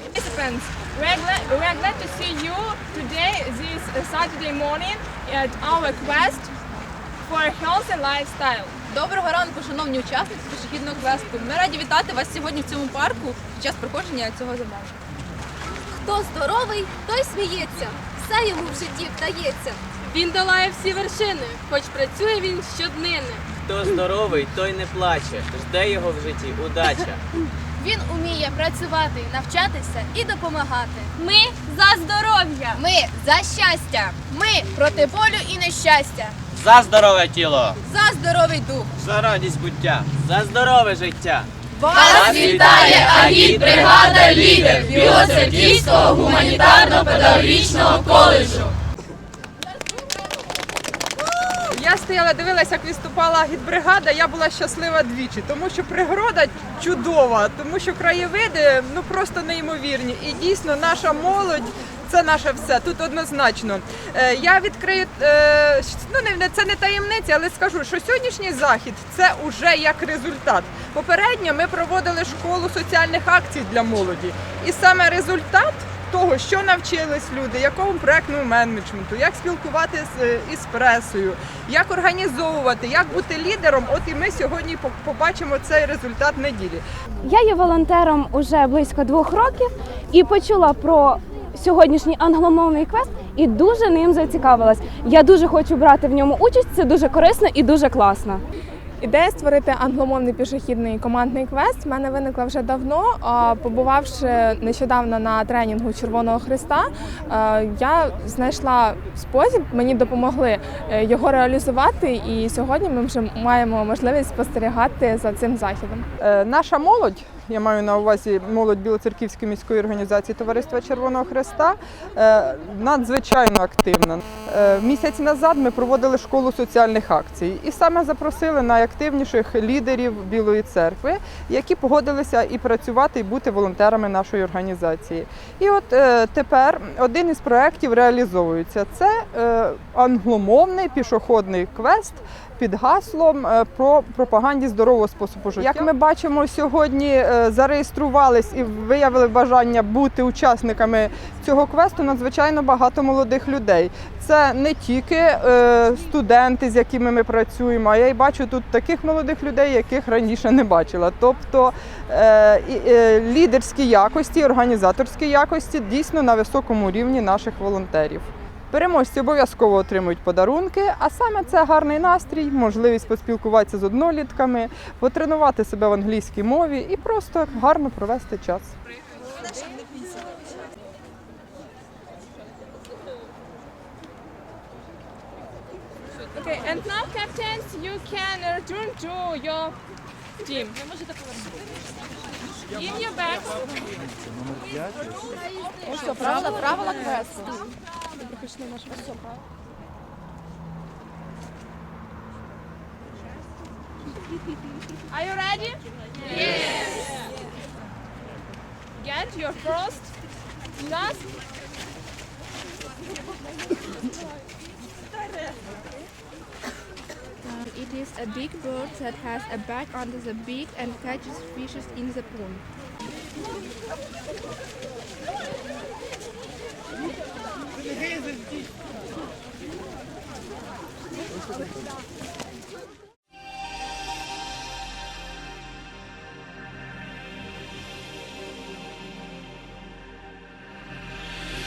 Participants, we are, glad, we are glad to see you today, this uh, Saturday morning, at our quest for a healthy lifestyle. Доброго ранку, шановні учасники пішохідного квесту. Ми раді вітати вас сьогодні в цьому парку під час проходження цього замовлення. Хто здоровий, той сміється. Все йому в житті вдається. Він долає всі вершини, хоч працює він щоднини. Хто здоровий, той не плаче. Жде його в житті удача. Він уміє працювати, навчатися і допомагати. Ми за здоров'я! Ми за щастя. Ми проти болю і нещастя. За здорове тіло, За здоровий дух! за радість буття, за здорове життя. Вас вітає агітбригада «Лідер» Білоцерківського гуманітарно-педагогічного коледжу. Я стояла, дивилася, як виступала гідбригада. Я була щаслива двічі, тому що природа чудова, тому що краєвиди ну просто неймовірні. І дійсно наша молодь. Це наше все тут однозначно. Е, я відкрию е, ну це не таємниця, але скажу, що сьогоднішній захід це вже як результат. Попередньо ми проводили школу соціальних акцій для молоді, і саме результат того, що навчились люди, якому проектному менеджменту, як спілкуватися із пресою, як організовувати, як бути лідером. От і ми сьогодні по- побачимо цей результат неділі. Я є волонтером уже близько двох років і почула про сьогоднішній англомовний квест і дуже ним зацікавилась. Я дуже хочу брати в ньому участь. Це дуже корисно і дуже класно. Ідея створити англомовний пішохідний командний квест в мене виникла вже давно. Побувавши нещодавно на тренінгу Червоного Христа, я знайшла спосіб, мені допомогли е, його реалізувати, і сьогодні ми вже маємо можливість спостерігати за цим західом. Е, Наша молодь, я маю на увазі молодь Білоцерківської міської організації Товариства Червоного Хреста, е, надзвичайно активна. Е, Місяць назад ми проводили школу соціальних акцій і саме запросили найактивніших лідерів Білої церкви, які погодилися і працювати, і бути волонтерами нашої організації. І от е, тепер один із проєктів реалізовується. Це англомовний пішохідний квест під гаслом про пропаганді здорового способу життя. Як ми бачимо сьогодні, зареєструвались і виявили бажання бути учасниками цього квесту надзвичайно багато молодих людей. Це не тільки е, студенти, з якими ми працюємо, а я й бачу тут таких молодих людей, яких раніше не бачила. Тобто е, е, лідерські якості, організаторські якості дійсно на високому рівні наших волонтерів. Переможці обов'язково отримують подарунки, а саме це гарний настрій, можливість поспілкуватися з однолітками, потренувати себе в англійській мові і просто гарно провести час. Okay, and now, captains, you can return to your team. In your bags, Правила, правила квесту. Are you ready? Yes. Get your first task. Uh, it is a big bird that has a bag under the beak and catches fishes in the pond.